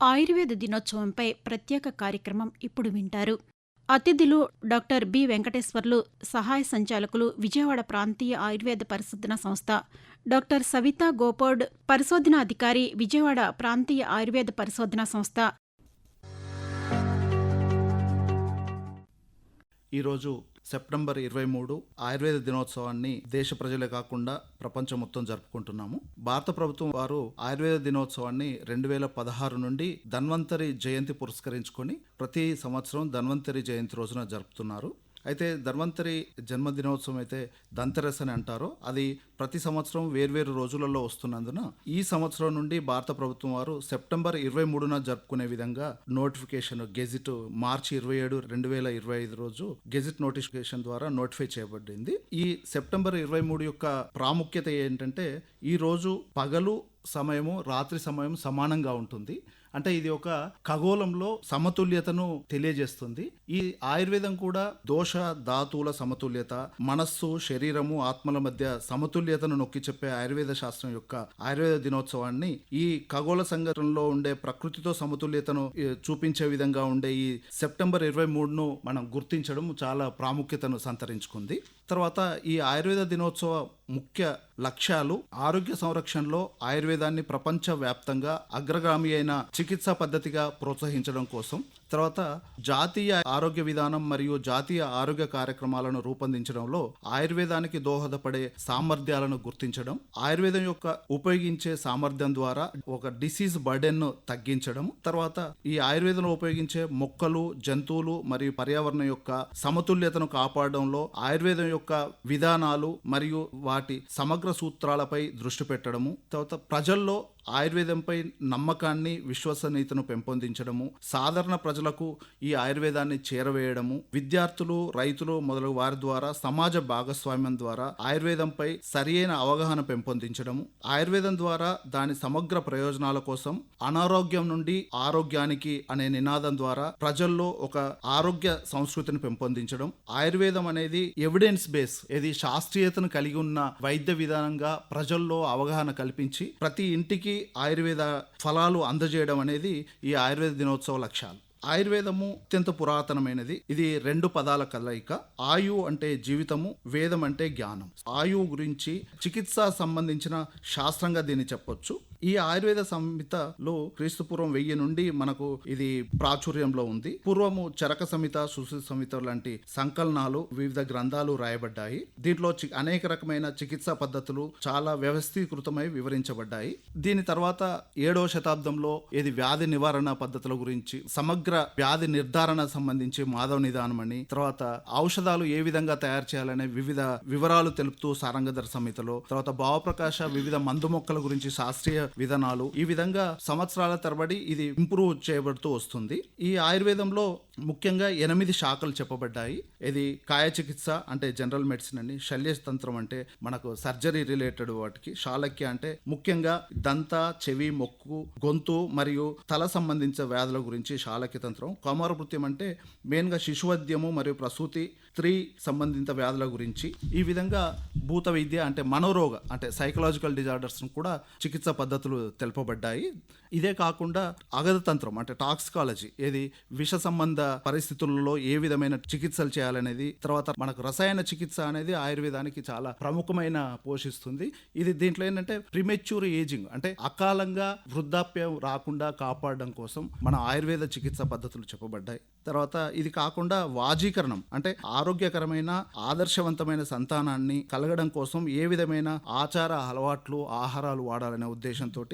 ఆయుర్వేద దినోత్సవంపై ప్రత్యేక కార్యక్రమం ఇప్పుడు వింటారు. అతిథులు డాక్టర్ బి. వెంకటేశ్వర్లు సహాయ సంచాలకులు విజయవాడ ప్రాంతీయ ఆయుర్వేద పరిశోధన సంస్థ డాక్టర్ సవితా గోపోడ్ పరిశోధనాధికారి విజయవాడ ప్రాంతీయ ఆయుర్వేద పరిశోధన సంస్థ. ఈరోజు సెప్టెంబర్ ఇరవై మూడు ఆయుర్వేద దినోత్సవాన్ని దేశ ప్రజలే కాకుండా ప్రపంచం మొత్తం జరుపుకుంటున్నాము. భారత ప్రభుత్వం వారు ఆయుర్వేద దినోత్సవాన్ని రెండు వేల పదహారు నుండి ధన్వంతరి జయంతి పురస్కరించుకొని ప్రతి సంవత్సరం ధన్వంతరి జయంతి రోజున జరుపుతున్నారు. అయితే ధన్వంతరి జన్మదినోత్సవం అయితే ధంతెరస్ అని అంటారో. అది ప్రతి సంవత్సరం వేర్వేరు రోజులలో వస్తున్నందున ఈ సంవత్సరం నుండి భారత ప్రభుత్వం వారు సెప్టెంబర్ ఇరవై మూడున జరుపుకునే విధంగా నోటిఫికేషన్ గెజిట్ మార్చి ఇరవై ఏడు రెండు వేల ఇరవై ఐదు రోజు గెజిట్ నోటిఫికేషన్ ద్వారా నోటిఫై చేయబడింది. ఈ సెప్టెంబర్ ఇరవై మూడు యొక్క ప్రాముఖ్యత ఏంటంటే ఈ రోజు పగలు సమయము రాత్రి సమయం సమానంగా ఉంటుంది. అంటే ఇది ఒక ఖగోళంలో సమతుల్యతను తెలియజేస్తుంది. ఈ ఆయుర్వేదం కూడా దోష ధాతువుల సమతుల్యత మనస్సు శరీరము ఆత్మల మధ్య సమతుల్యతను నొక్కి చెప్పే ఆయుర్వేద శాస్త్రం యొక్క ఆయుర్వేద దినోత్సవాన్ని ఈ ఖగోళ సంఘటనలో ఉండే ప్రకృతితో సమతుల్యతను చూపించే విధంగా ఉండే ఈ సెప్టెంబర్ ఇరవై మూడును మనం గుర్తించడం చాలా ప్రాముఖ్యతను సంతరించుకుంది. తర్వాత ఈ ఆయుర్వేద దినోత్సవ ముఖ్య లక్ష్యాలు ఆరోగ్య సంరక్షణలో ఆయుర్వేదాన్ని ప్రపంచ వ్యాప్తంగా అగ్రగామి అయిన చికిత్సా పద్ధతిగా ప్రోత్సహించడం కోసం తర్వాత జాతీయ ఆరోగ్య విధానం మరియు జాతీయ ఆరోగ్య కార్యక్రమాలను రూపొందించడంలో ఆయుర్వేదానికి దోహదపడే సామర్థ్యాలను గుర్తించడం ఆయుర్వేదం యొక్క ఉపయోగించే సామర్థ్యం ద్వారా ఒక డిసీజ్ బర్డెన్ను తగ్గించడం తర్వాత ఈ ఆయుర్వేదంలో ఉపయోగించే మొక్కలు జంతువులు మరియు పర్యావరణం యొక్క సమతుల్యతను కాపాడడంలో ఆయుర్వేదం యొక్క విధానాలు మరియు వాటి సమగ్ర సూత్రాలపై దృష్టి పెట్టడము తర్వాత ప్రజల్లో ఆయుర్వేదంపై నమ్మకాన్ని విశ్వసనీయతను పెంపొందించడము సాధారణ ప్రజలకు ఈ ఆయుర్వేదాన్ని చేరవేయడము విద్యార్థులు రైతులు మొదలగు వారి ద్వారా సమాజ భాగస్వామ్యం ద్వారా ఆయుర్వేదంపై సరియైన అవగాహన పెంపొందించడము ఆయుర్వేదం ద్వారా దాని సమగ్ర ప్రయోజనాల కోసం అనారోగ్యం నుండి ఆరోగ్యానికి అనే నినాదం ద్వారా ప్రజల్లో ఒక ఆరోగ్య సంస్కృతిని పెంపొందించడం ఆయుర్వేదం అనేది ఎవిడెన్స్ బేస్ ఇది శాస్త్రీయతను కలిగి ఉన్న వైద్య విధానంగా ప్రజల్లో అవగాహన కల్పించి ప్రతి ఇంటికి ఆయుర్వేద ఫలాలు అందజేయడం అనేది ఈ ఆయుర్వేద దినోత్సవ లక్ష్యాలు. ఆయుర్వేదము అత్యంత పురాతనమైనది. ఇది రెండు పదాల కలయిక. ఆయు అంటే జీవితము వేదం అంటే జ్ఞానం. ఆయు గురించి చికిత్స సంబంధించిన శాస్త్రంగా దీన్ని చెప్పొచ్చు. ఈ ఆయుర్వేద సంహితలో క్రీస్తుపూర్వం వెయ్యి నుండి మనకు ఇది ప్రాచుర్యంలో ఉంది. పూర్వము చరక సంహిత సుశ్రుత సంహిత లాంటి సంకలనాలు వివిధ గ్రంథాలు రాయబడ్డాయి. దీంట్లో చి- అనేక రకమైన చికిత్సా పద్ధతులు చాలా వ్యవస్థీకృతమై వివరించబడ్డాయి. దీని తర్వాత ఏడవ శతాబ్దంలో ఇది వ్యాధి నివారణ పద్ధతుల గురించి సమగ్ర వ్యాధి నిర్ధారణ సంబంధించి మాధవ నిదానం అని తర్వాత ఔషధాలు ఏ విధంగా తయారు చేయాలనే వివిధ వివరాలు తెలుపుతూ సారంగధర సంహితలో తర్వాత భావప్రకాశ వివిధ మందు మొక్కల గురించి శాస్త్రీయ విధానాలు. ఈ విధంగా సంవత్సరాల తరబడి ఇది ఇంప్రూవ్ చేయబడుతూ వస్తుంది. ఈ ఆయుర్వేదంలో ముఖ్యంగా ఎనిమిది శాఖలు చెప్పబడ్డాయి. ఇది కాయ చికిత్స అంటే జనరల్ మెడిసిన్ అని శల్యతంత్రం అంటే మనకు సర్జరీ రిలేటెడ్ వాటికి శాలక్య అంటే ముఖ్యంగా దంత చెవి మొక్కు గొంతు మరియు తల సంబంధించిన వ్యాధుల గురించి శాలక్య తంత్రం. కౌమారభృత్యం అంటే మెయిన్గా శిశువద్యము మరియు ప్రసూతి స్త్రీ సంబంధిత వ్యాధుల గురించి. ఈ విధంగా భూత విద్య అంటే మనోరోగ అంటే సైకలాజికల్ డిజార్డర్స్ను కూడా చికిత్స పద్ధతులు తెలుపబడ్డాయి. ఇదే కాకుండా అగధతంత్రం అంటే టాక్సికాలజీ ఏది విష సంబంధ పరిస్థితులలో ఏ విధమైన చికిత్సలు చేయాలనేది తర్వాత మనకు రసాయన చికిత్స అనేది ఆయుర్వేదానికి చాలా ప్రముఖమైన పోషిస్తుంది. ఇది దీంట్లో ఏంటంటే ప్రిమెచ్యూర్ ఏజింగ్ అంటే అకాలంగా వృద్ధాప్యం రాకుండా కాపాడడం కోసం మన ఆయుర్వేద చికిత్స పద్ధతులు చెప్పబడ్డాయి. తర్వాత ఇది కాకుండా వాజీకరణం అంటే ఆరోగ్యకరమైన ఆదర్శవంతమైన సంతానాన్ని కలగడం కోసం ఏ విధమైన ఆచార అలవాట్లు ఆహారాలు వాడాలనే ఉద్దేశంతో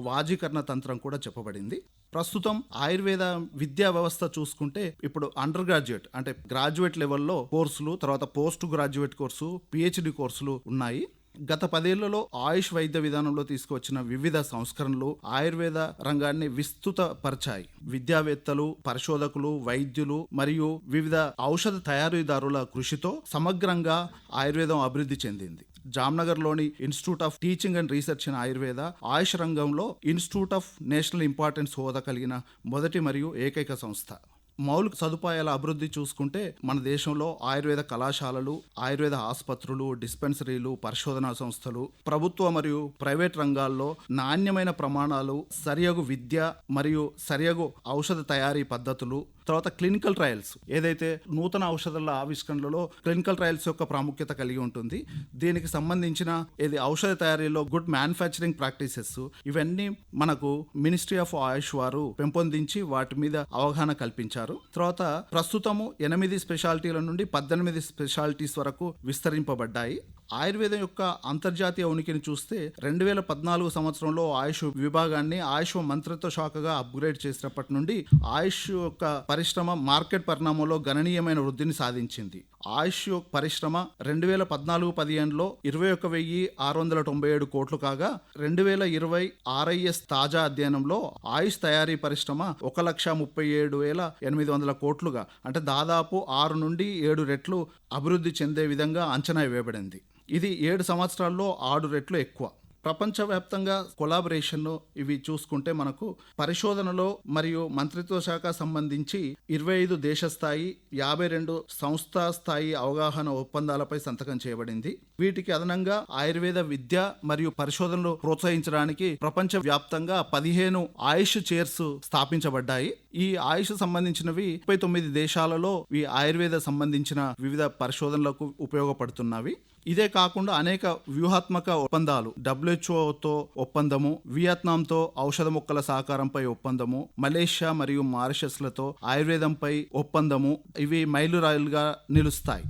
వాజీకరణ తంత్రం కూడా చెప్పబడింది. ప్రస్తుతం ఆయుర్వేద విద్యా వ్యవస్థ చూసుకుంటే ఇప్పుడు అండర్ గ్రాడ్యుయేట్ అంటే గ్రాడ్యుయేట్ లెవెల్లో కోర్సులు తర్వాత పోస్ట్ గ్రాడ్యుయేట్ కోర్సు పిహెచ్డి కోర్సులు ఉన్నాయి. గత పదేళ్ళలో ఆయుష్ వైద్య విధానంలో తీసుకువచ్చిన వివిధ సంస్కరణలు ఆయుర్వేద రంగాన్ని విస్తృతపరిచాయి. విద్యావేత్తలు పరిశోధకులు వైద్యులు మరియు వివిధ ఔషధ తయారీదారుల కృషితో సమగ్రంగా ఆయుర్వేదం అభివృద్ధి చెందింది. జామ్నగర్లోని institute of teaching and research in Ayurveda Ayush రంగంలో ఇన్స్టిట్యూట్ ఆఫ్ నేషనల్ ఇంపార్టెన్స్ హోదా కలిగిన మొదటి మరియు ఏకైక సంస్థ. మౌలిక సదుపాయాల అభివృద్ధి చూసుకుంటే మన దేశంలో ఆయుర్వేద కళాశాలలు ఆయుర్వేద ఆసుపత్రులు డిస్పెన్సరీలు పరిశోధనా సంస్థలు ప్రభుత్వ మరియు ప్రైవేట్ రంగాల్లో నాణ్యమైన ప్రమాణాలు సరియగు విద్య మరియు సరియగు ఔషధ తయారీ పద్ధతులు తర్వాత క్లినికల్ ట్రయల్స్ ఏదైతే నూతన ఔషధాల ఆవిష్కరణలలో క్లినికల్ ట్రయల్స్ యొక్క ప్రాముఖ్యత కలిగి ఉంటుంది దీనికి సంబంధించిన ఇది ఔషధ తయారీలో గుడ్ మ్యానుఫ్యాక్చరింగ్ ప్రాక్టీసెస్ ఇవన్నీ మనకు మినిస్ట్రీ ఆఫ్ ఆయుష్ వారు పెంపొందించి వాటి మీద అవగాహన కల్పించారు. తర్వాత ప్రస్తుతము ఎనిమిది స్పెషాలిటీల నుండి పద్దెనిమిది స్పెషాలిటీస్ వరకు విస్తరింపబడ్డాయి. ఆయుర్వేదం యొక్క అంతర్జాతీయ ఉనికిని చూస్తే రెండు వేల పద్నాలుగు సంవత్సరంలో ఆయుష్ విభాగాన్ని ఆయుష్ మంత్రిత్వ శాఖగా అప్గ్రేడ్ చేసినప్పటి నుండి ఆయుష్ యొక్క పరిశ్రమ మార్కెట్ పరిణామంలో గణనీయమైన వృద్ధిని సాధించింది. ఆయుష్ పరిశ్రమ రెండు వేల పద్నాలుగు పదిహేనులో ఇరవై ఒక వెయ్యి ఆరు వందల తొంభై ఏడు కోట్లు కాగా రెండు వేల ఇరవై ఆర్ఐఎస్ తాజా అధ్యయనంలో ఆయుష్ తయారీ పరిశ్రమ ఒక లక్ష ముప్పై ఏడు వేల ఎనిమిది వందల కోట్లుగా అంటే దాదాపు ఆరు నుండి ఏడు రెట్లు అభివృద్ధి చెందే విధంగా అంచనా వేయబడింది. ఇది ఏడు సంవత్సరాల్లో ఆరు రెట్లు ఎక్కువ. ప్రపంచవ్యాప్తంగా కొలాబరేషన్ ఇవి చూసుకుంటే మనకు పరిశోధనలో మరియు మంత్రిత్వ శాఖ సంబంధించి ఇరవై ఐదు దేశ స్థాయి యాభై రెండు సంస్థ స్థాయి అవగాహన ఒప్పందాలపై సంతకం చేయబడింది. వీటికి అదనంగా ఆయుర్వేద విద్య మరియు పరిశోధనలు ప్రోత్సహించడానికి ప్రపంచ వ్యాప్తంగా పదిహేను ఆయుష్ చైర్స్ స్థాపించబడ్డాయి. ఈ ఆయుష్ సంబంధించినవి ముప్పై తొమ్మిది దేశాలలో ఈ ఆయుర్వేద సంబంధించిన వివిధ పరిశోధనలకు ఉపయోగపడుతున్నవి. ఇదే కాకుండా అనేక వ్యూహాత్మక ఒప్పందాలు డబ్ల్యూహెచ్ఓతో ఒప్పందము వియత్నాంతో ఔషధ మొక్కల సహకారంపై ఒప్పందము మలేషియా మరియు మారిషస్లతో ఆయుర్వేదంపై ఒప్పందము ఇవి మైలురాయిలుగా నిలుస్తాయి.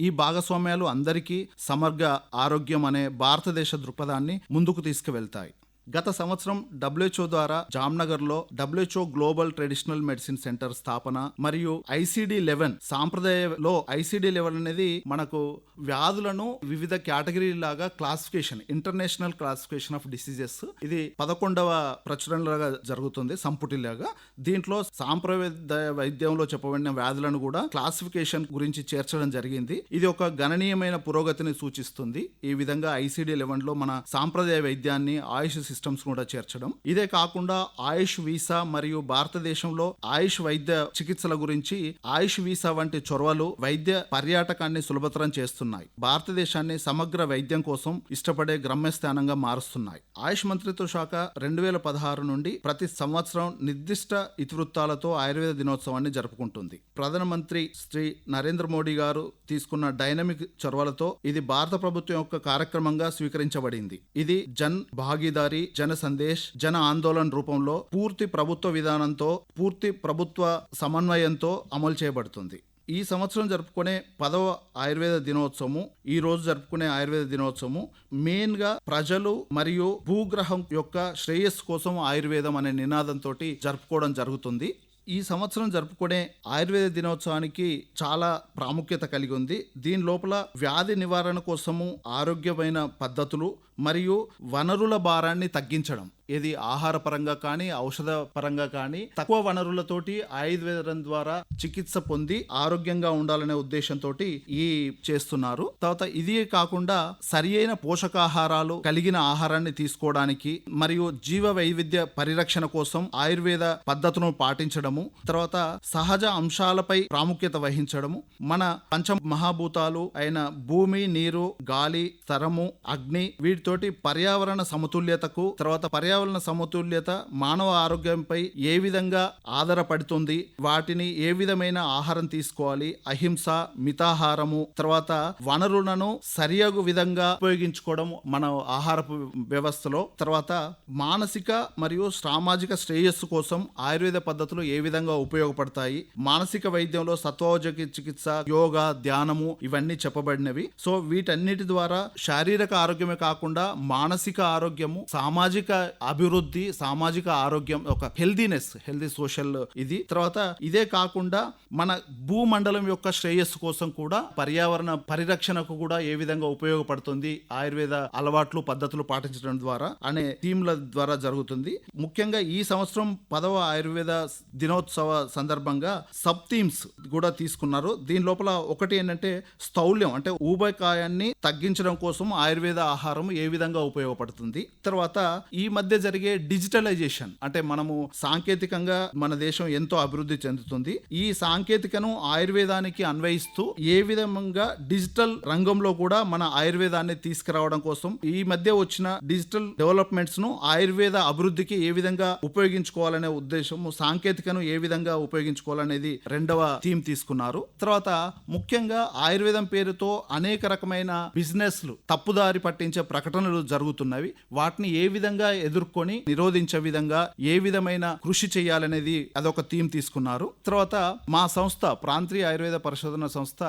ఈ భాగస్వామ్యాలు అందరికీ సమగ్ర ఆరోగ్యం అనే భారతదేశ దృక్పథాన్ని ముందుకు తీసుకువెళ్తాయి. గత సంవత్సరం డబ్ల్యూహెచ్ఓ ద్వారా జామ్నగర్లో WHO global traditional medicine centre స్థాపన మరియు ఐసిడి లెవెన్ సాంప్రదాయలో ఐసిడి లెవెన్ అనేది మనకు వ్యాధులను వివిధ కేటగిరీ లాగా classification international classification of diseases ఇది పదకొండవ ప్రచురణలాగా జరుగుతుంది సంపుటిలాగా. దీంట్లో సాంప్రదాయ వైద్యంలో చెప్పబడిన వ్యాధులను కూడా క్లాసిఫికేషన్ గురించి చేర్చడం జరిగింది. ఇది ఒక గణనీయమైన పురోగతిని సూచిస్తుంది. ఈ విధంగా ఐసిడి లెవెన్లో మన సాంప్రదాయ వైద్యాన్ని ఆయుష్ సిస్టమ్స్ కూడా చేర్చడం. ఇదే కాకుండా ఆయుష్ వీసా మరియు భారతదేశంలో ఆయుష్ వైద్య చికిత్సల గురించి ఆయుష్ వీసా వంటి చొరవలు వైద్య పర్యాటకాన్ని సులభతరం చేస్తున్నాయి. భారతదేశాన్ని సమగ్ర వైద్యం కోసం ఇష్టపడే గమ్యస్థానంగా మారుస్తున్నాయి. ఆయుష్ మంత్రిత్వ శాఖ రెండు వేల పదహారు నుండి ప్రతి సంవత్సరం నిర్దిష్ట ఇతివృత్తాలతో ఆయుర్వేద దినోత్సవాన్ని జరుపుకుంటుంది. ప్రధానమంత్రి శ్రీ నరేంద్ర మోడీ గారు తీసుకున్న డైనమిక్ చొరవలతో ఇది భారత ప్రభుత్వం యొక్క కార్యక్రమంగా స్వీకరించబడింది. ఇది జన్ భాగీదారీ జన సందేశ్ జన ఆందోళన రూపంలో పూర్తి ప్రభుత్వ విధానంతో పూర్తి ప్రభుత్వ సమన్వయంతో అమలు చేయబడుతుంది. ఈ సంవత్సరం జరుపుకునే పదవ ఆయుర్వేద దినోత్సవము ఈ రోజు జరుపుకునే ఆయుర్వేద దినోత్సవము మెయిన్గా ప్రజలు మరియు భూగ్రహం యొక్క శ్రేయస్సు కోసం ఆయుర్వేదం అనే నినాదంతో జరుపుకోవడం జరుగుతుంది. ఈ సంవత్సరం జరుపుకునే ఆయుర్వేద దినోత్సవానికి చాలా ప్రాముఖ్యత కలిగి ఉంది. దీని లోపల వ్యాధి నివారణ కోసము ఆరోగ్యమైన పద్ధతులు మరియు వనరుల భారాన్ని తగ్గించడం. ఇది ఆహార పరంగా కానీ ఔషధ పరంగా కానీ తక్కువ వనరులతోటి ఆయుర్వేదం ద్వారా చికిత్స పొంది ఆరోగ్యంగా ఉండాలనే ఉద్దేశంతో ఈ చేస్తున్నారు. తర్వాత ఇది కాకుండా సరి అయిన పోషకాహారాలు కలిగిన ఆహారాన్ని తీసుకోవడానికి మరియు జీవ వైవిధ్య పరిరక్షణ కోసం ఆయుర్వేద పద్ధతులను పాటించడము తర్వాత సహజ అంశాలపై ప్రాముఖ్యత వహించడము మన పంచ మహాభూతాలు అయిన భూమి నీరు గాలి స్థరము అగ్ని వీటి వీటితోటి పర్యావరణ సమతుల్యతకు తర్వాత పర్యావరణ సమతుల్యత మానవ ఆరోగ్యంపై ఏ విధంగా ఆధారపడుతుంది వాటిని ఏ విధమైన ఆహారం తీసుకోవాలి అహింస మితాహారము తర్వాత వనరులను సరియగు విధంగా ఉపయోగించుకోవడం మన ఆహారపు వ్యవస్థలో తర్వాత మానసిక మరియు సామాజిక శ్రేయస్సు కోసం ఆయుర్వేద పద్ధతులు ఏ విధంగా ఉపయోగపడతాయి మానసిక వైద్యంలో సత్వోజకి చికిత్స యోగా ధ్యానము ఇవన్నీ చెప్పబడినవి. సో వీటన్నిటి ద్వారా శారీరక ఆరోగ్యమే కాకుండా మానసిక ఆరోగ్యము సామాజిక అభివృద్ధి సామాజిక ఆరోగ్యం ఒక హెల్దీనెస్ హెల్దీ సోషల్ ఇది. తర్వాత ఇదే కాకుండా మన భూమండలం యొక్క శ్రేయస్సు కోసం కూడా పర్యావరణ పరిరక్షణకు కూడా ఏ విధంగా ఉపయోగపడుతుంది ఆయుర్వేద అలవాట్లు పద్ధతులు పాటించడం ద్వారా అనే థీమ్ల ద్వారా జరుగుతుంది. ముఖ్యంగా ఈ సంవత్సరం పదవ ఆయుర్వేద దినోత్సవ సందర్భంగా సబ్ థీమ్స్ కూడా తీసుకున్నారు. దీని లోపల ఒకటి ఏంటంటే స్థౌల్యం అంటే ఊబకాయాన్ని తగ్గించడం కోసం ఆయుర్వేద ఆహారం ఏ ఏ విధంగా ఉపయోగపడుతుంది? తర్వాత ఈ మధ్య జరిగే డిజిటలైజేషన్ అంటే మనము సాంకేతికంగా మన దేశం ఎంతో అభివృద్ధి చెందుతుంది. ఈ సాంకేతికను ఆయుర్వేదానికి అన్వయిస్తూ ఏ విధంగా డిజిటల్ రంగంలో కూడా మన ఆయుర్వేదాన్ని తీసుకురావడం కోసం ఈ మధ్య వచ్చిన డిజిటల్ డెవలప్మెంట్స్ను ఆయుర్వేద అభివృద్ధికి ఏ విధంగా ఉపయోగించుకోవాలనే ఉద్దేశం సాంకేతికను ఏ విధంగా ఉపయోగించుకోవాలనేది రెండవ థీమ్ తీసుకున్నారు. తర్వాత ముఖ్యంగా ఆయుర్వేదం పేరుతో అనేక రకమైన బిజినెస్లు తప్పుదారి పట్టించే ప్రకటన ప్రకటనలు జరుగుతున్నవి. వాటిని ఏ విధంగా ఎదుర్కొని నిరోధించే విధంగా ఏ విధమైన కృషి చేయాలనేది అదొక థీమ్ తీసుకున్నారు. తర్వాత మా సంస్థ ప్రాంతీయ ఆయుర్వేద పరిశోధన సంస్థ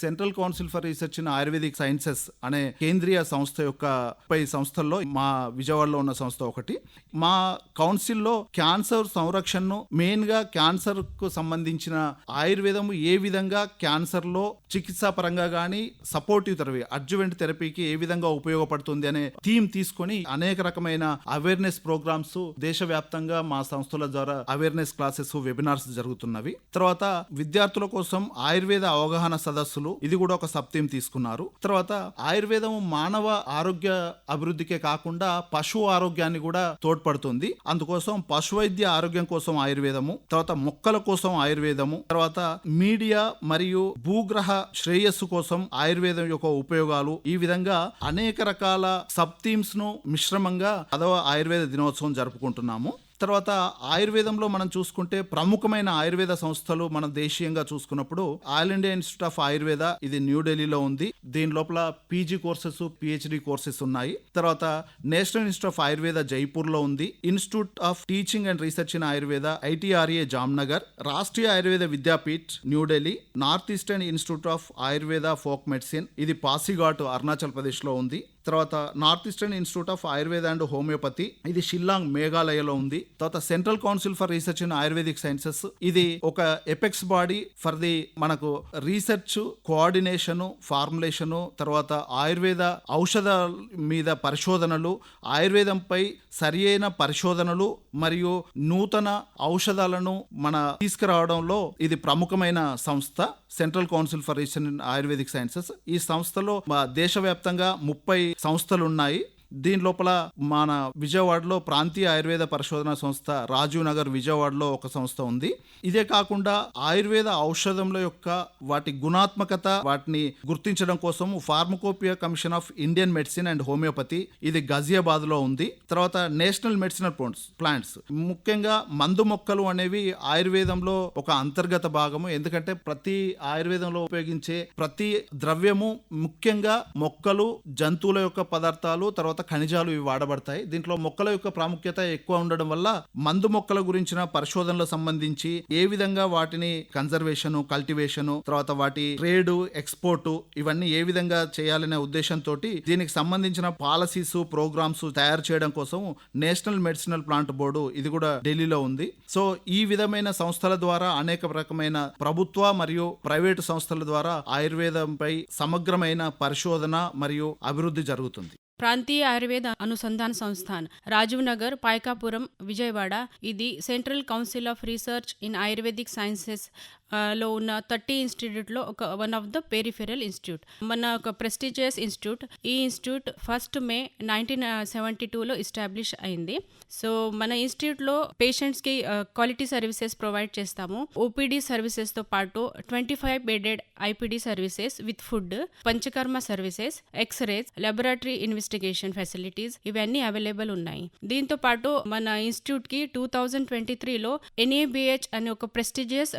central council for research in Ayurvedic sciences అనే కేంద్రీయ సంస్థ యొక్క పై సంస్థల్లో మా విజయవాడలో ఉన్న సంస్థ ఒకటి. మా కౌన్సిల్లో క్యాన్సర్ సంరక్షణను మెయిన్గా క్యాన్సర్కు సంబంధించిన ఆయుర్వేదము ఏ విధంగా క్యాన్సర్లో చికిత్సా పరంగా గానీ సపోర్టివ్ థెరపీ అడ్జువెంట్ థెరపీకి ఏ విధంగా ఉపయోగపడుతుంది అనే థీమ్ తీసుకొని అనేక రకమైన అవేర్నెస్ ప్రోగ్రామ్స్ దేశవ్యాప్తంగా మా సంస్థల ద్వారా అవేర్నెస్ క్లాసెస్ వెబినార్స్ జరుగుతున్నవి. తర్వాత విద్యార్థుల కోసం ఆయుర్వేద అవగాహన సదస్సులు ఇది కూడా ఒక సబ్ థీమ్ తీసుకున్నారు. తర్వాత ఆయుర్వేదం మానవ ఆరోగ్య అభివృద్ధికే కాకుండా పశువు ఆరోగ్యాన్ని కూడా తోడ్పడుతుంది. అందుకోసం పశు వైద్య ఆరోగ్యం కోసం ఆయుర్వేదము తర్వాత మొక్కల కోసం ఆయుర్వేదము తర్వాత మీడియా మరియు భూగ్రహ శ్రేయస్సు కోసం ఆయుర్వేదం యొక్క ఉపయోగాలు ఈ విధంగా అనేక రకాల సబ్ థీమ్స్ను మిశ్రమంగా పదవ ఆయుర్వేద దినోత్సవం జరుపుకుంటున్నాము. తర్వాత ఆయుర్వేదంలో మనం చూసుకుంటే ప్రముఖమైన ఆయుర్వేద సంస్థలు మనం దేశీయంగా చూసుకున్నప్పుడు all India institute of Ayurveda ఇది న్యూఢిల్లీలో ఉంది. దీని లోపల పీజీ కోర్సెస్ పిహెచ్డి కోర్సెస్ ఉన్నాయి. తర్వాత నేషనల్ ఇన్స్టిట్యూట్ ఆఫ్ ఆయుర్వేద జైపూర్లో ఉంది. Institute of teaching and research in Ayurveda ITRA Jamnagar. Rashtriya Ayurveda Vidyapeeth New Delhi north eastern institute of Ayurveda folk medicine. ఇది పాసిఘాట్ అరుణాచల్ ప్రదేశ్లో ఉంది. తర్వాత north eastern institute of Ayurveda and homeopathy. ఇది షిల్లాంగ్ మేఘాలయలో ఉంది. తర్వాత central council for research in Ayurvedic sciences. ఇది ఒక ఎపెక్స్ బాడీ ఫర్ ది మనకు రీసెర్చ్ కోఆర్డినేషన్ ఫార్ములేషన్ తర్వాత ఆయుర్వేద ఔషధ మీద పరిశోధనలు ఆయుర్వేదంపై సరియైన పరిశోధనలు మరియు నూతన ఔషధాలను మన తీసుకురావడంలో ఇది ప్రముఖమైన సంస్థ. Central council for research in Ayurvedic sciences. ఈ సంస్థలో మా దేశవ్యాప్తంగా ముప్పై సంస్థలు ఉన్నాయి దీని లోపల మన విజయవాడలో ప్రాంతీయ ఆయుర్వేద పరిశోధన సంస్థ రాజీవ్ నగర్ విజయవాడలో ఒక సంస్థ ఉంది. ఇదే కాకుండా ఆయుర్వేద ఔషధముల యొక్క వాటి గుణాత్మకత వాటిని గుర్తించడం కోసం pharmacopoeia commission of Indian medicine and homeopathy ఇది గజియాబాద్లో ఉంది. తర్వాత నేషనల్ మెడిసినల్ ప్లాంట్స్ ప్లాంట్స్. ముఖ్యంగా మందు మొక్కలు అనేవి ఆయుర్వేదంలో ఒక అంతర్గత భాగము. ఎందుకంటే ప్రతి ఆయుర్వేదంలో ఉపయోగించే ప్రతి ద్రవ్యము ముఖ్యంగా మొక్కలు జంతువుల యొక్క పదార్థాలు తర్వాత తర్వాత ఖనిజాలు ఇవి వాడబడతాయి. దీంట్లో మొక్కల యొక్క ప్రాముఖ్యత ఎక్కువ ఉండడం వల్ల మందు మొక్కల గురించిన పరిశోధనలకు సంబంధించి ఏ విధంగా వాటిని కన్జర్వేషన్ కల్టివేషన్ తర్వాత వాటి ట్రేడ్ ఎక్స్పోర్ట్ ఇవన్నీ ఏ విధంగా చేయాలనే ఉద్దేశంతో దీనికి సంబంధించిన పాలసీస్ ప్రోగ్రామ్స్ తయారు చేయడం కోసం నేషనల్ మెడిసినల్ ప్లాంట్ బోర్డు ఇది కూడా ఢిల్లీలో ఉంది. సో ఈ విధమైన సంస్థల ద్వారా అనేక రకమైన ప్రభుత్వ మరియు ప్రైవేటు సంస్థల ద్వారా ఆయుర్వేదంపై సమగ్రమైన పరిశోధన మరియు అభివృద్ధి జరుగుతుంది. ప్రాంతీయ ఆయుర్వేద అనుసంధాన్ సంస్థాన్ రాజీవ్ నగర్ పాయకాపురం విజయవాడ ఇది central council of research in Ayurvedic sciences ఆ, లో ఉన్న థర్టీ ఇన్స్టిట్యూట్లో ఒక one of the peripheral institute. మన ఒక ప్రెస్టీజియస్ ఇన్స్టిట్యూట్. ఈ institute first May nineteen seventy టూలో ఎస్టాబ్లిష్ అయింది. సో మన ఇన్స్టిట్యూట్లో పేషెంట్స్కి క్వాలిటీ సర్వీసెస్ ప్రొవైడ్ చేస్తాము. ఓపీడీ సర్వీసెస్తో పాటు twenty five bedded IPD services with food panchakarma services x-rays laboratory investigation facilities ఇవన్నీ అవైలబుల్ ఉన్నాయి. దీంతో పాటు మన ఇన్స్టిట్యూట్కి టూ థౌజండ్ ట్వంటీ త్రీలో ఎన్ఏబిహెచ్ అనే ఒక prestigious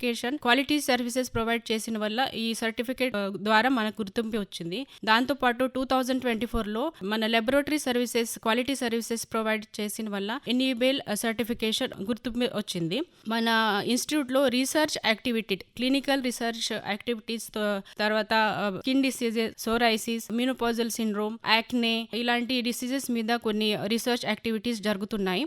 certification quality services provide చేసిన వల్ల ఈ సర్టిఫికేట్ ద్వారా మనకు గుర్తింపు వచ్చింది. దాంతో పాటు టూ థౌజండ్ ట్వంటీ ఫోర్లో మన laboratory services quality services provide చేసిన వల్ల ఎన్ఈబెల్ సర్టిఫికేషన్ గుర్తింపు వచ్చింది. మన ఇన్స్టిట్యూట్లో research activity clinical research activities తర్వాత skin diseases psoriasis menopausal syndrome acne ఇలాంటి డిసీజెస్ మీద కొన్ని రీసెర్చ్ యాక్టివిటీస్ జరుగుతున్నాయి.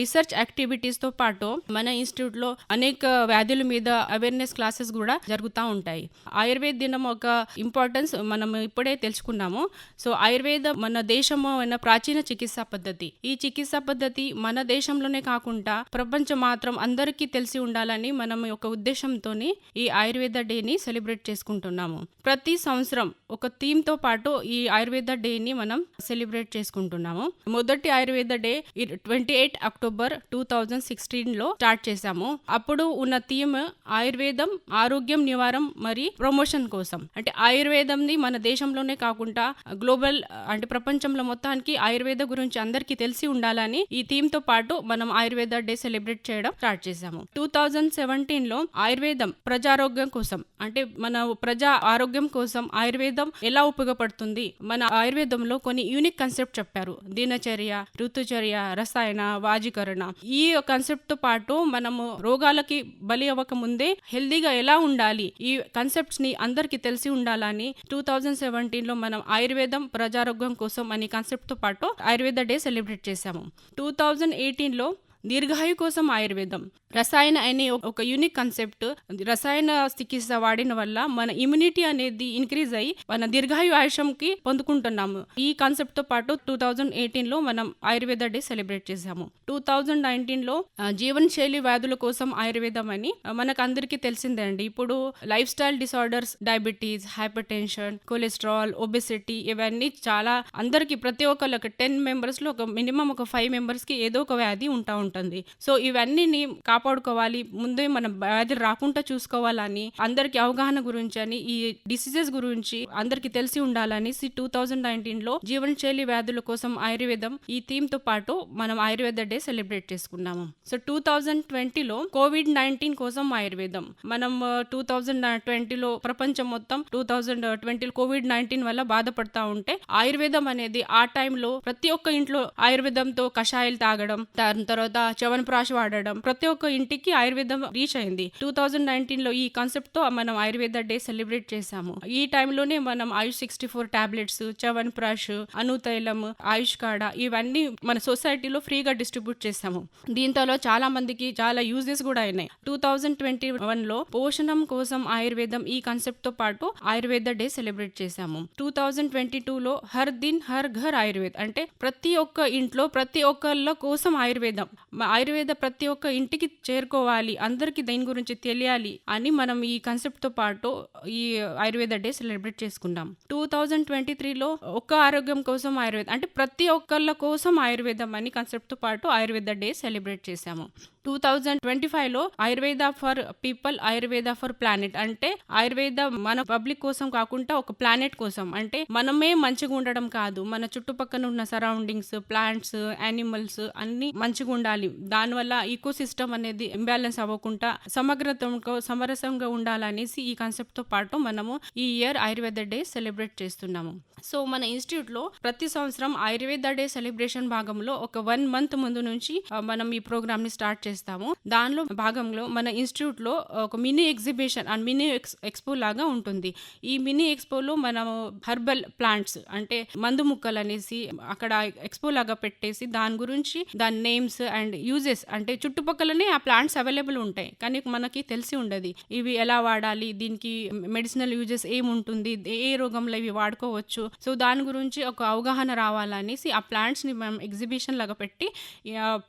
రీసెర్చ్ యాక్టివిటీస్తో పాటు మన ఇన్స్టిట్యూట్లో అనేక వ్యాధుల మీద ఆయుర్వేద అవేర్నెస్ క్లాసెస్ కూడా జరుగుతూ ఉంటాయి. ఆయుర్వేద దినం ఒక ఇంపార్టెన్స్ మనం ఇప్పుడే తెలుసుకున్నాము. సో ఆయుర్వేద మన దేశము అయిన ప్రాచీన చికిత్సా పద్ధతి. ఈ చికిత్సా పద్ధతి మన దేశంలోనే కాకుండా ప్రపంచం మాత్రం అందరికీ తెలిసి ఉండాలని మనం ఒక ఉద్దేశంతో ఈ ఆయుర్వేద డేని సెలబ్రేట్ చేసుకుంటున్నాము. ప్రతి సంవత్సరం ఒక థీమ్తో పాటు ఈ ఆయుర్వేద డేని మనం సెలబ్రేట్ చేసుకుంటున్నాము. మొదటి Ayurveda day twenty eight October two thousand సిక్స్టీన్లో స్టార్ట్ చేశాము. అప్పుడు ఉన్న థీమ్ ఆయుర్వేదం ఆరోగ్యం నివారం మరి ప్రమోషన్ కోసం. అంటే ఆయుర్వేదంని మన దేశంలోనే కాకుండా గ్లోబల్ అంటే ప్రపంచంలో మొత్తానికి ఆయుర్వేద గురించి అందరికీ తెలిసి ఉండాలని ఈ థీమ్తో పాటు మనం ఆయుర్వేద డే సెలబ్రేట్ చేయడం స్టార్ట్ చేశాము. టూ థౌజండ్ సెవెంటీన్లో ఆయుర్వేదం ప్రజారోగ్యం కోసం అంటే మన ప్రజా ఆరోగ్యం కోసం ఆయుర్వేదం ఎలా ఉపయోగపడుతుంది? మన ఆయుర్వేదంలో కొన్ని యూనిక్ కాన్సెప్ట్ చెప్పారు. దినచర్య ఋతుచర్య రసాయన వాజీకరణ. ఈ కాన్సెప్ట్తో పాటు మనము రోగాలకి బలి అవ్వక ముందే హెల్దీగా ఎలా ఉండాలి? ఈ కాన్సెప్ట్స్ని అందరికీ తెలిసి ఉండాలని టూ థౌజండ్ సెవెంటీన్లో మనం ఆయుర్వేదం ప్రజారోగ్యం కోసం అనే కాన్సెప్ట్తో పాటు ఆయుర్వేద డే సెలబ్రేట్ చేశాము. టూ థౌజండ్ ఎయిటీన్లో దీర్ఘాయు కోసం ఆయుర్వేదం. రసాయన అనే ఒక యూనిక్ కాన్సెప్ట్ రసాయన చికిత్స వాడిన వల్ల మన ఇమ్యూనిటీ అనేది ఇంక్రీజ్ అయ్యి మన దీర్ఘాయు ఆయుషంకి పొందుకుంటున్నాము. ఈ కాన్సెప్ట్తో పాటు టూ థౌజండ్ ఎయిటీన్లో మనం ఆయుర్వేద డే సెలబ్రేట్ చేశాము. టూ థౌజండ్ నైన్టీన్లో జీవన శైలి వ్యాధుల కోసం ఆయుర్వేదం అని మనకు అందరికీ తెలిసిందే అండి ఇప్పుడు life style disorders diabetes hypertension cholesterol obesity ఇవన్నీ చాలా అందరికీ ప్రతి ఒక్కరికి టెన్ మెంబర్స్లో ఒక మినిమం ఒక ఫైవ్ మెంబర్స్కి ఏదో ఒక వ్యాధి ఉంటా ఉంటుంది సో ఇవన్నీ కాపాడుకోవాలి. ముందే మన వ్యాధి రాకుండా చూసుకోవాలని అందరికి అవగాహన గురించి అని ఈ డిసీజెస్ గురించి అందరికి తెలిసి ఉండాలని టూ థౌజండ్ నైన్టీన్లో జీవనశైలి వ్యాధుల కోసం ఆయుర్వేదం ఈ థీమ్తో పాటు మనం ఆయుర్వేద డే సెలబ్రేట్ చేసుకున్నాము. సో టూ థౌజండ్ ట్వంటీలో కోవిడ్ నైన్టీన్ కోసం ఆయుర్వేదం. మనం టూ థౌజండ్ ట్వంటీలో ప్రపంచం మొత్తం టూ థౌజండ్ ట్వంటీలో కోవిడ్ నైన్టీన్ వల్ల బాధపడతా ఉంటే ఆయుర్వేదం అనేది ఆ టైంలో ప్రతి ఒక్క ఇంట్లో ఆయుర్వేదంతో కషాయాలు తాగడం దాని తర్వాత చవనప్రాష్ వాడడం ప్రతి ఒక్క ఇంటికి ఆయుర్వేదం రీచ్ అయింది. టూ థౌజండ్ నైన్టీన్లో ఈ కాన్సెప్ట్తో మనం ఆయుర్వేద డే సెలబ్రేట్ చేశాము. ఈ టైంలోనే మనం Ayush sixty four tablets Chyawanprash అనుతైలం Ayush కాడ ఇవన్నీ మన సొసైటీలో ఫ్రీగా డిస్ట్రిబ్యూట్ చేశాము. దీంతో చాలా మందికి చాలా యూజెస్ కూడా అయినాయి. టూ థౌజండ్ ట్వంటీ వన్లో పోషణం కోసం ఆయుర్వేదం ఈ కాన్సెప్ట్తో పాటు ఆయుర్వేద డే సెలబ్రేట్ చేశాము. టూ థౌజండ్ ట్వంటీ టూ లో హర్ దిన్ హర్ ఘర్ ఆయుర్వేద్ అంటే ప్రతి ఒక్క ఇంట్లో ప్రతి ఒక్కళ్ళ కోసం ఆయుర్వేదం. ఆయుర్వేద ప్రతి ఒక్క ఇంటికి చేరుకోవాలి అందరికీ దీని గురించి తెలియాలి అని మనం ఈ కన్సెప్ట్తో పాటు ఈ ఆయుర్వేద డే సెలబ్రేట్ చేసుకున్నాం. టూ థౌజండ్ ట్వంటీ త్రీలో ఒక్క ఆరోగ్యం కోసం ఆయుర్వేదం అంటే ప్రతి ఒక్కళ్ళ కోసం ఆయుర్వేదం అని కన్సెప్ట్తో పాటు ఆయుర్వేద డే సెలబ్రేట్ చేశాము. టూ థౌజండ్ ట్వంటీ ఫైవ్లో Ayurveda for people Ayurveda for planet అంటే ఆయుర్వేద మన పబ్లిక్ కోసం కాకుండా ఒక ప్లానెట్ కోసం. అంటే మనమే మంచిగా ఉండడం కాదు. మన చుట్టుపక్కల ఉన్న సరౌండింగ్స్ ప్లాంట్స్ యానిమల్స్ అన్ని మంచిగా ఉండాలి. దానివల్ల ఈకో సిస్టమ్ అనేది ఇంబ్యాలెన్స్ అవ్వకుండా సమగ్రతంగా సమరసంగా ఉండాలనేసి ఈ కాన్సెప్ట్తో పాటు మనము ఈ ఇయర్ ఆయుర్వేద డే సెలబ్రేట్ చేస్తున్నాము. సో మన ఇన్స్టిట్యూట్లో ప్రతి సంవత్సరం ఆయుర్వేద డే సెలబ్రేషన్ భాగంలో ఒక వన్ మంత్ ముందు నుంచి మనం ఈ ప్రోగ్రామ్ని స్టార్ట్ చేస్తాం చేస్తాము. దానిలో భాగంలో మన ఇన్స్టిట్యూట్లో ఒక mini exhibition and mini expo లాగా ఉంటుంది. ఈ మినీ ఎక్స్పోలో మనము హర్బల్ ప్లాంట్స్ అంటే మందు ముక్కలు అనేసి అక్కడ ఎక్స్పో లాగా పెట్టేసి దాని గురించి దాని నేమ్స్ అండ్ యూజెస్ అంటే చుట్టుపక్కలనే ఆ ప్లాంట్స్ అవైలబుల్ ఉంటాయి. కానీ మనకి తెలిసి ఉండదు. ఇవి ఎలా వాడాలి? దీనికి మెడిసినల్ యూజెస్ ఏముంటుంది? ఏ రోగంలో ఇవి వాడుకోవచ్చు? సో దాని గురించి ఒక అవగాహన రావాలనేసి ఆ ప్లాంట్స్ని మనం ఎగ్జిబిషన్ లాగా పెట్టి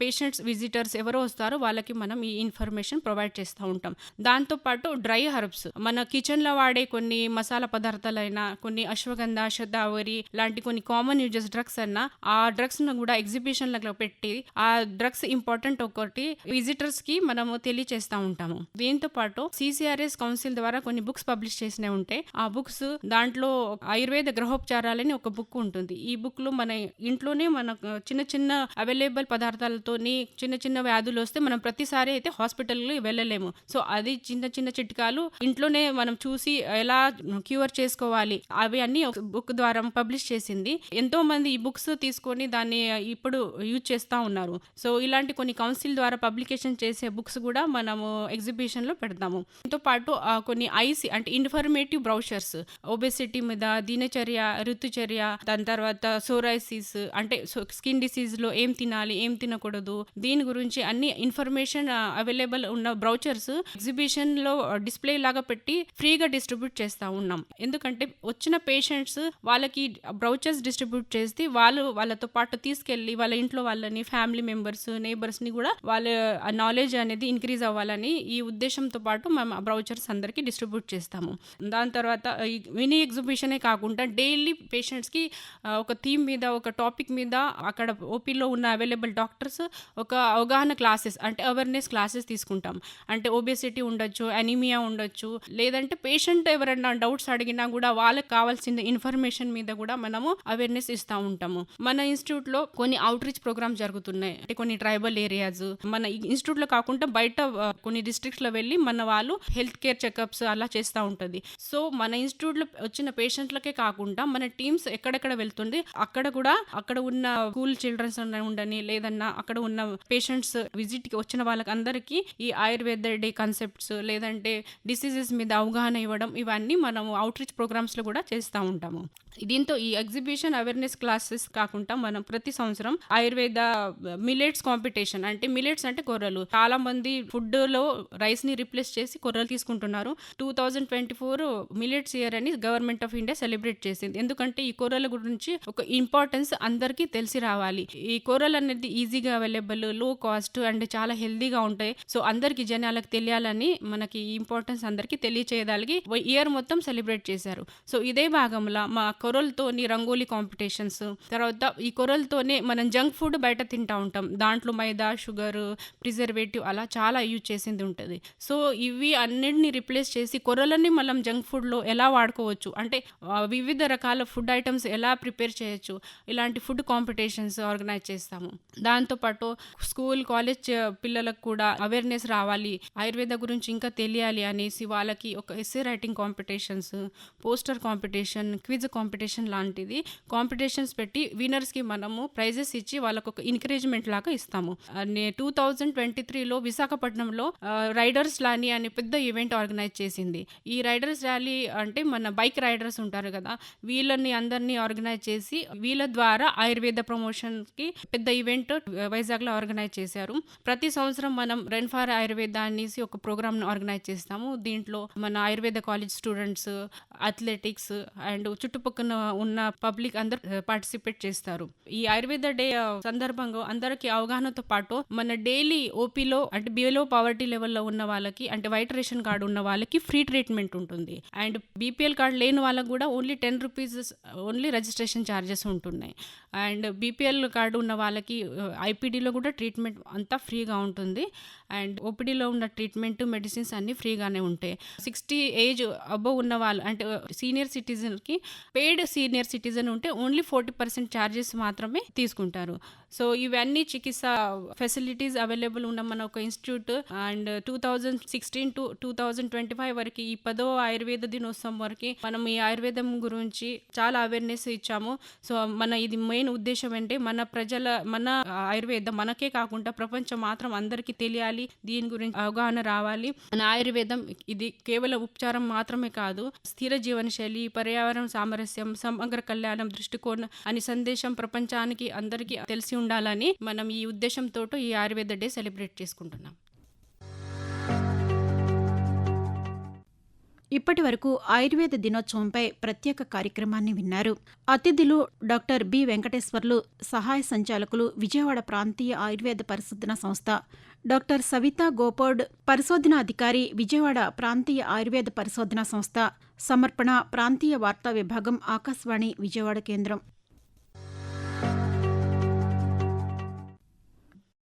పేషెంట్స్ విజిటర్స్ ఎవరో వస్తారో వాళ్ళకి మనం ఈ ఇన్ఫర్మేషన్ ప్రొవైడ్ చేస్తూ ఉంటాం. దాంతోపాటు డ్రై హర్బ్స్ మన కిచెన్లో వాడే కొన్ని మసాలా పదార్థాలైనా కొన్ని అశ్వగంధ శతావరి లాంటి కొన్ని కామన్ యూజెస్ డ్రగ్స్ అన్న ఆ డ్రగ్స్ను కూడా ఎగ్జిబిషన్ పెట్టి ఆ డ్రగ్స్ ఇంపార్టెంట్ ఒకటి విజిటర్స్కి మనము తెలియచేస్తూ ఉంటాము. దీంతో పాటు సిసిఆర్ఎస్ కౌన్సిల్ ద్వారా కొన్ని బుక్స్ పబ్లిష్ చేసినవి ఉంటాయి ఆ బుక్స్ దాంట్లో ఆయుర్వేద గ్రహోపచారాలని ఒక బుక్ ఉంటుంది. ఈ బుక్లో మన ఇంట్లోనే మన చిన్న చిన్న అవైలబుల్ పదార్థాలతోని చిన్న చిన్న వ్యాధులు వస్తే మనం ప్రతిసారి అయితే హాస్పిటల్ వెళ్ళలేము. సో అది చిన్న చిన్న చిట్కాలు. ఇంట్లోనే మనం చూసి ఎలా క్యూర్ చేసుకోవాలి అవి అన్ని బుక్ ద్వారా పబ్లిష్ చేసింది. ఎంతో మంది ఈ బుక్స్ తీసుకొని దాన్ని ఇప్పుడు యూజ్ చేస్తూ ఉన్నారు. సో ఇలాంటి కొన్ని కౌన్సిల్ ద్వారా పబ్లికేషన్ చేసే బుక్స్ కూడా మనము ఎగ్జిబిషన్లో పెడతాము. దీంతో పాటు కొన్ని ఐసి అంటే ఇన్ఫర్మేటివ్ బ్రౌషర్స్ ఒబెసిటీ మీద దినచర్య ఋతుచర్య దాని తర్వాత సోరైసిస్ అంటే స్కిన్ డిసీజ్లో ఏం తినాలి ఏం తినకూడదు దీని గురించి అన్ని ఇన్ఫర్మేషన్ అవైలబుల్ ఉన్న బ్రౌచర్స్ ఎగ్జిబిషన్లో డిస్ప్లే లాగా పెట్టి ఫ్రీగా డిస్ట్రిబ్యూట్ చేస్తూ ఉన్నాం. ఎందుకంటే వచ్చిన పేషెంట్స్ వాళ్ళకి బ్రౌచర్స్ డిస్ట్రిబ్యూట్ చేసి వాళ్ళు వాళ్ళతో పాటు తీసుకెళ్ళి వాళ్ళ ఇంట్లో వాళ్ళని ఫ్యామిలీ మెంబర్స్ నేబర్స్ని కూడా వాళ్ళ నాలెడ్జ్ అనేది ఇంక్రీజ్ అవ్వాలని ఈ ఉద్దేశంతో పాటు మేము బ్రౌచర్స్ అందరికీ డిస్ట్రిబ్యూట్ చేస్తాము. దాని తర్వాత మినీ ఎగ్జిబిషనే కాకుండా డైలీ పేషెంట్స్కి ఒక థీమ్ మీద ఒక టాపిక్ మీద అక్కడ ఓపీలో ఉన్న అవైలబుల్ డాక్టర్స్ ఒక అవగాహన క్లాసెస్ అంటే అవేర్నెస్ క్లాసెస్ తీసుకుంటాం. అంటే ఒబేసిటీ ఉండొచ్చు అనీమియా ఉండొచ్చు లేదంటే పేషెంట్ ఎవరైనా డౌట్స్ అడిగినా కూడా వాళ్ళకి కావాల్సిన ఇన్ఫర్మేషన్ మీద కూడా మనము అవేర్నెస్ ఇస్తూ ఉంటాము. మన ఇన్స్టిట్యూట్లో కొన్ని అవుట్ రీచ్ ప్రోగ్రామ్స్ జరుగుతున్నాయి. అంటే కొన్ని ట్రైబల్ ఏరియాస్ మన ఇన్స్టిట్యూట్లో కాకుండా బయట కొన్ని కొన్ని డిస్ట్రిక్ట్స్లో వెళ్ళి మన వాళ్ళు హెల్త్ కేర్ చెకప్స్ అలా చేస్తూ ఉంటుంది. సో మన ఇన్స్టిట్యూట్లో వచ్చిన పేషెంట్లకే కాకుండా మన టీమ్స్ ఎక్కడెక్కడ వెళ్తుంది అక్కడ కూడా అక్కడ ఉన్న స్కూల్ చిల్డ్రన్స్ ఉండని లేదన్నా అక్కడ ఉన్న పేషెంట్స్ విజిట్ కి వచ్చిన వాళ్ళకి అందరికీ ఈ ఆయుర్వేద డే కాన్సెప్ట్స్ లేదంటే డిసీజెస్ మీద అవగాహన ఇవ్వడం ఇవన్నీ మనము అవుట్ రీచ్ ప్రోగ్రామ్స్లో కూడా చేస్తూ ఉంటాము. దీంతో ఈ ఎగ్జిబిషన్ అవేర్నెస్ క్లాసెస్ కాకుండా మనం ప్రతి సంవత్సరం ఆయుర్వేద మిలెట్స్ కాంపిటీషన్ అంటే మిలెట్స్ అంటే కొర్రలు. చాలా మంది ఫుడ్లో రైస్ని రిప్లేస్ చేసి కొర్రలు తీసుకుంటున్నారు. Two thousand twenty four millets year అని గవర్నమెంట్ ఆఫ్ ఇండియా సెలబ్రేట్ చేసింది. ఎందుకంటే ఈ కొర్రల గురించి ఒక ఇంపార్టెన్స్ అందరికీ తెలిసి రావాలి. ఈ కూరలు అనేది ఈజీగా అవైలబుల్లో కాస్ట్ అండ్ చాలా హెల్దీగా ఉంటాయి. సో అందరికి జనాలకు తెలియాలని మనకి ఇంపార్టెన్స్ అందరికీ తెలియచేయడానికి ఇయర్ మొత్తం సెలబ్రేట్ చేశారు. సో ఇదే భాగంలో మా కొరలతోని రంగోలీ కాంపిటీషన్స్ తర్వాత ఈ కొరలతోనే మనం జంక్ ఫుడ్ బయట తింటా ఉంటాం. దాంట్లో మైదా షుగర్ ప్రిజర్వేటివ్ అలా చాలా యూజ్ చేసింది ఉంటుంది. సో ఇవి అన్నిటిని రిప్లేస్ చేసి కొర్రలని మనం జంక్ ఫుడ్లో ఎలా వాడుకోవచ్చు? అంటే వివిధ రకాల ఫుడ్ ఐటమ్స్ ఎలా ప్రిపేర్ చేయొచ్చు? ఇలాంటి ఫుడ్ కాంపిటీషన్స్ ఆర్గనైజ్ చేస్తాము. దాంతోపాటు స్కూల్ కాలేజ్ పిల్లలకు కూడా అవేర్నెస్ రావాలి. ఆయుర్వేద గురించి ఇంకా తెలియాలి అనేసి వాళ్ళకి ఒక essay writing competitions poster competition quiz competition లాంటిది. కాంపిటీషన్స్ పెట్టి విన్నర్స్కి మనము ప్రైజెస్ ఇచ్చి వాళ్ళకు ఒక ఎంకరేజ్మెంట్ లాగా ఇస్తాము. టూ థౌజండ్ ట్వంటీ త్రీలో విశాఖపట్నంలో రైడర్స్ ర్యాలీ అనే పెద్ద ఈవెంట్ ఆర్గనైజ్ చేసింది. ఈ రైడర్స్ ర్యాలీ అంటే మన బైక్ రైడర్స్ ఉంటారు కదా వీళ్ళని అందరినీ ఆర్గనైజ్ చేసి వీళ్ళ ద్వారా ఆయుర్వేద ప్రమోషన్కి పెద్ద ఈవెంట్ వైజాగ్లో ఆర్గనైజ్ చేశారు. ప్రతి సంవత్సరం మనం రన్ ఫర్ ఆయుర్వేద అనేసి ఒక ప్రోగ్రామ్ ఆర్గనైజ్ చేస్తాము. దీంట్లో మన Ayurveda college students athletics and చుట్టుపక్కల ఉన్న పబ్లిక్ అందరు పార్టిసిపేట్ చేస్తారు. ఈ ఆయుర్వేద డే సందర్భంగా అందరికి అవగాహనతో పాటు మన డైలీ ఓపీలో అంటే బిలో పవర్టీ లెవెల్లో ఉన్న వాళ్ళకి అంటే వైట్ రేషన్ కార్డు ఉన్న వాళ్ళకి ఫ్రీ ట్రీట్మెంట్ ఉంటుంది. అండ్ బీపీఎల్ కార్డు లేని వాళ్ళకి కూడా only ten rupees only registration charges ఉంటున్నాయి. అండ్ బీపీఎల్ కార్డు ఉన్న వాళ్ళకి ఐపీడీలో కూడా ట్రీట్మెంట్ అంతా ఫ్రీ ఫ్రీగా ఉంటుంది. అండ్ ఓపీడీలో ఉన్న ట్రీట్మెంట్ మెడిసిన్స్ అన్నీ ఫ్రీగానే ఉంటాయి. సిక్స్టీ ఏజ్ అబవ్ ఉన్న వాళ్ళు అంటే సీనియర్ సిటిజన్కి పెయిడ్ సీనియర్ సిటిజన్ ఉంటే ఓన్లీ ఫోర్టీ పర్సెంట్ ఛార్జెస్ మాత్రమే తీసుకుంటారు. సో ఇవన్నీ చికిత్స ఫెసిలిటీస్ అవైలబుల్ ఉన్న మన ఒక institute. And two thousand sixteen to two thousand twenty five వరకు ఈ పదో ఆయుర్వేద దినోత్సవం వరకు మనం ఈ ఆయుర్వేదం గురించి చాలా అవేర్నెస్ ఇచ్చాము. సో మన ఇది మెయిన్ ఉద్దేశం అంటే మన ప్రజల మన ఆయుర్వేదం మనకే కాకుండా ప్రపంచం మాత్రం అందరికీ తెలియాలి. దీని గురించి అవగాహన రావాలి. మన ఆయుర్వేదం ఇది కేవలం ఉపచారం మాత్రమే కాదు స్థిర జీవనశైలి పర్యావరణ సామరస్యం సమగ్ర కళ్యాణం దృష్టికోణం అని సందేశం ప్రపంచానికి అందరికీ తెలిసి ఉండాలని మనం ఈ ఉద్దేశంతో ఈ ఆయుర్వేద డే సెలబ్రేట్ చేసుకుంటున్నాం. ఇప్పటి వరకు ఆయుర్వేద దినోత్సవంపై ప్రత్యేక కార్యక్రమాన్ని విన్నారు. అతిథులు డాక్టర్ బి వెంకటేశ్వర్లు సహాయ సంచాలకులు విజయవాడ ప్రాంతీయ ఆయుర్వేద పరిశోధన సంస్థ డాక్టర్ సవితా గోపోడ్ పరిశోధనాధికారి విజయవాడ ప్రాంతీయ ఆయుర్వేద పరిశోధన సంస్థ సమర్పణ ప్రాంతీయ వార్తా విభాగం ఆకాశవాణి విజయవాడ కేంద్రం.